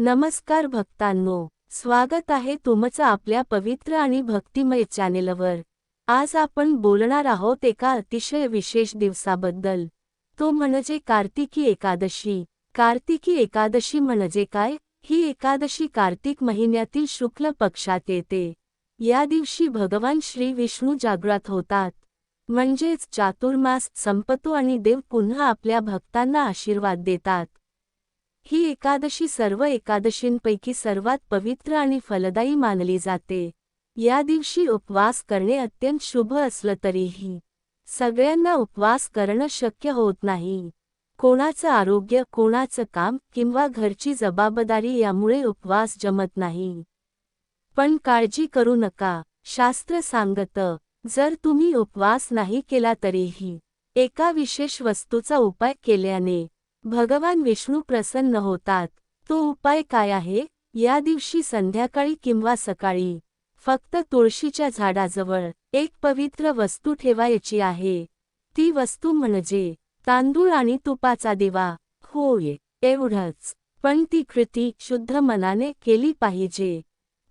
नमस्कार भक्तांनो स्वागत आहे तुमचं आपल्या पवित्र आणि भक्तिमय चॅनेलवर. आज आपण बोलणार आहोत एका अतिशय विशेष दिवसाबद्दल. तो म्हणजे कार्तिकी एकादशी. कार्तिकी एकादशी म्हणजे काय? ही एकादशी कार्तिक महिन्यातील शुक्ल पक्षात येते. या दिवशी भगवान श्री विष्णू जागृत होतात. म्हणजेच चातुर्मास संपतो आणि देव पुन्हा आपल्या भक्तांना आशीर्वाद देतात. ही एकादशी सर्व एकादशींपैकी सर्वात पवित्र आणि फलदायी मानली जाते. या दिवशी उपवास करणे अत्यंत शुभ असलं तरीही सगळ्यांना उपवास करणं शक्य होत नाही. कोणाचं आरोग्य कोणाचं काम किंवा घरची जबाबदारी यामुळे उपवास जमत नाही. पण काळजी करू नका. शास्त्र सांगतं जर तुम्ही उपवास नाही केला तरीही एका विशेष वस्तूचा उपाय केल्याने भगवान विष्णू प्रसन्न होतात. तो उपाय काय आहे? या दिवशी संध्याकाळी किंवा सकाळी. फक्त तुळशीच्या झाडाजवळ एक पवित्र वस्तू ठेवायची आहे. ती वस्तू म्हणजे तांदूळ आणि तुपाचा दिवा. होय एवढंच. पण ती कृती शुद्ध मनाने केली पाहिजे.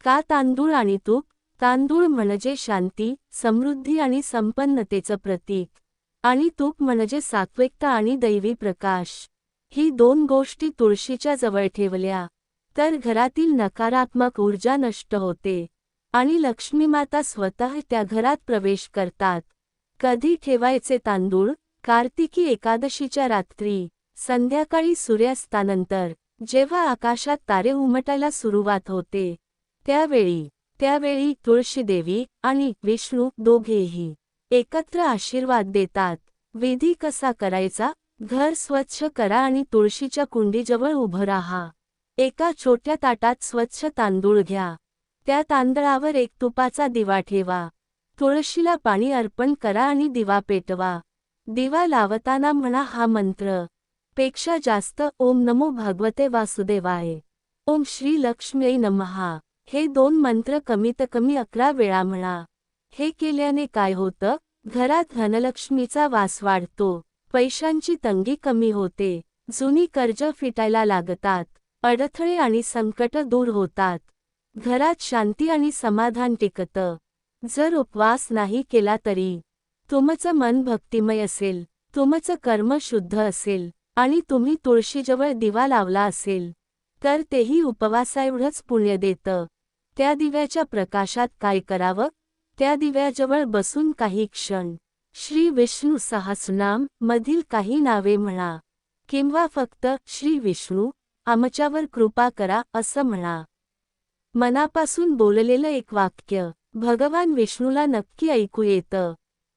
का तांदूळ आणि तूप? तांदूळ म्हणजे शांती समृद्धी आणि संपन्नतेचं प्रतीक. आणि तूप म्हणजे सात्विकता आणि दैवी प्रकाश. ही दोन गोष्टी तुळशीच्या जवळ ठेवल्या तर घरातील नकारात्मक ऊर्जा नष्ट होते आणि लक्ष्मीमाता स्वतः त्या घरात प्रवेश करतात. कधी ठेवायचे तांदूळ? कार्तिकी एकादशीच्या रात्री संध्याकाळी सूर्यास्तानंतर जेव्हा आकाशात तारे उमटायला सुरुवात होते त्यावेळी त्यावेळी तुळशीदेवी आणि विष्णू दोघेही एकत्र आशीर्वाद देतात. विधी कसा करायचा? घर स्वच्छ करा आणि तुळशीच्या कुंडीजवळ उभं राहा. एका छोट्या ताटात स्वच्छ तांदूळ घ्या. त्या तांदळावर एक तुपाचा दिवा ठेवा. तुळशीला पाणी अर्पण करा आणि दिवा पेटवा. दिवा लावताना म्हणा हा मंत्र. पेक्षा जास्त ओम नमो भागवते वासुदेवाय. ओम श्री लक्ष्मी नमहा. हे दोन मंत्र कमीत कमी अकरा वेळा म्हणा. हे केल्याने काय होतं? घरात धनलक्ष्मीचा वास वाढतो. पैशांची तंगी कमी होते. जुनी कर्ज फिटायला लागतात. अडथळे आणि संकट दूर होतात. घरात शांती आणि समाधान टिकतं. जर उपवास नाही केला तरी तुमचं मन भक्तिमय असेल. तुमचं कर्म शुद्ध असेल. आणि तुम्ही तुळशीजवळ दिवा लावला असेल. तर तेही उपवासाएवढंच पुण्य देतं. त्या दिव्याच्या प्रकाशात काय करावं? त्या दिव्याजवळ बसून काही क्षण श्री विष्णू सहस्रनाम मधील काही नावे म्हणा. किंवा फक्त श्री विष्णू आमच्यावर कृपा करा असं म्हणा. मनापासून बोललेलं एक वाक्य भगवान विष्णूला नक्की ऐकू येतं.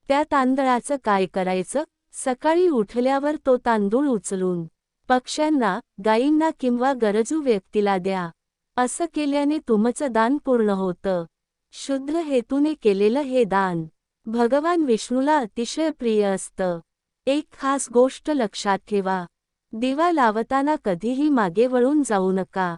त्या तांदळाचं काय करायचं? सकाळी उठल्यावर तो तांदूळ उचलून पक्ष्यांना गायींना किंवा गरजू व्यक्तीला द्या. असं केल्याने तुमचं दान पूर्ण होतं. शुद्ध हेतूने केलेलं हे दान. भगवान विष्णूला अतिशय प्रिय असतं. एक खास गोष्ट लक्षात ठेवा. दिवा लावताना कधीही मागे वळून जाऊ नका.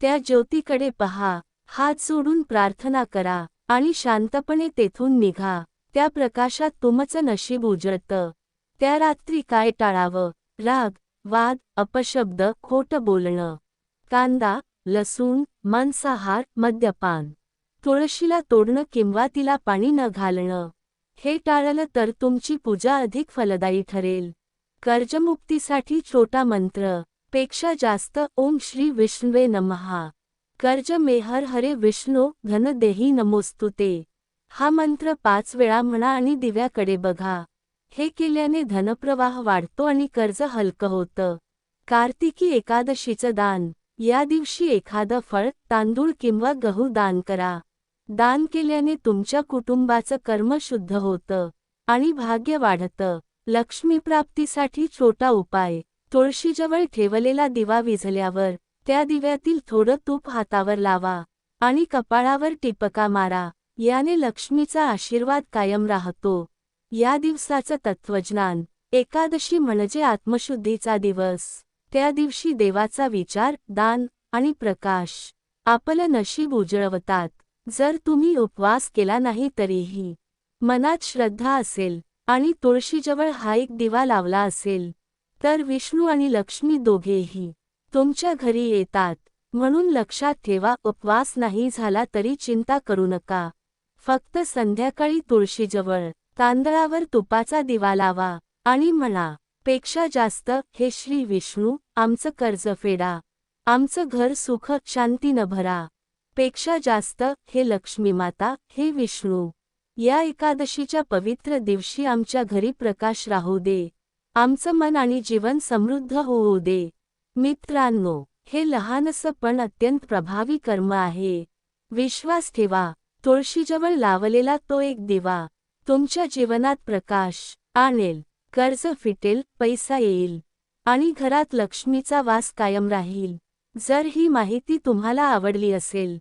त्या ज्योतीकडे पहा. हात जोडून प्रार्थना करा आणि शांतपणे तेथून निघा. त्या प्रकाशात तुमचं नशीब उजळतं. त्या रात्री काय टाळावं? राग वाद अपशब्द खोटं बोलणं. कांदा लसूण मांसाहार मद्यपान. तुळशीला तोडणं किंवा तिला पाणी न घालणं. हे टाळलं तर तुमची पूजा अधिक फलदायी ठरेल. कर्जमुक्तीसाठी छोटा मंत्रपेक्षा जास्त ओम श्री विष्णवे नमहा. कर्ज मेहर हरे विष्णू घन देही नमोस्तुते हा मंत्र पाच वेळा म्हणा आणि दिव्याकडे बघा. हे केल्याने धनप्रवाह वाढतो आणि कर्ज हलकं होतं. कार्तिकी एकादशीचं दान. या दिवशी एखादं फळ तांदूळ किंवा गहू दान करा. दान केल्याने तुमच्या कुटुंबाचं कर्म शुद्ध होतं आणि भाग्य वाढतं. लक्ष्मीप्राप्तीसाठी छोटा उपाय. तुळशीजवळ ठेवलेला दिवा विझल्यावर त्या दिव्यातील थोडं तूप हातावर लावा आणि कपाळावर टिपका मारा. याने लक्ष्मीचा आशीर्वाद कायम राहतो. या दिवसाचं तत्वज्ञान एकादशी म्हणजे आत्मशुद्धीचा दिवस. त्या दिवशी देवाचा विचार दान आणि प्रकाश आपलं नशीब उजळवतात. जर तुम्ही उपवास केला नाही तरीही मनात श्रद्धा असेल आणि तुळशीजवळ हा एक दिवा लावला असेल तर विष्णू आणि लक्ष्मी दोघेही तुमच्या घरी येतात. म्हणून लक्षात ठेवा उपवास नाही झाला तरी चिंता करू नका. फक्त संध्याकाळी तुळशीजवळ तांदळावर तुपाचा दिवा लावा आणि म्हणा पेक्षा जास्त हे श्री विष्णू आमचं कर्ज फेडा. आमचं घर सुख शांतीनं भरा. पेक्षा जास्त हे लक्ष्मीमाता हे विष्णू. या एकादशीच्या पवित्र दिवशी आमच्या घरी प्रकाश राहू दे. आमचं मन आणि जीवन समृद्ध होऊ दे. मित्रांनो हे लहानसं पण अत्यंत प्रभावी कर्म आहे. विश्वास ठेवा तुळशीजवळ लावलेला तो एक दिवा. तुमच्या जीवनात प्रकाश आणेल कर्ज फिटेल पैसा येईल. आणि घरात लक्ष्मीचा वास कायम राहील. जर ही माहिती तुम्हाला आवडली असेल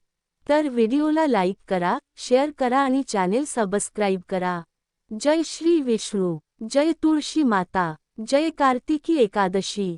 तर व्हिडिओला लाईक करा शेअर करा आणि चॅनेल सबस्क्राईब करा. जय श्री विष्णू जय तुळशी माता जय कार्तिकी एकादशी.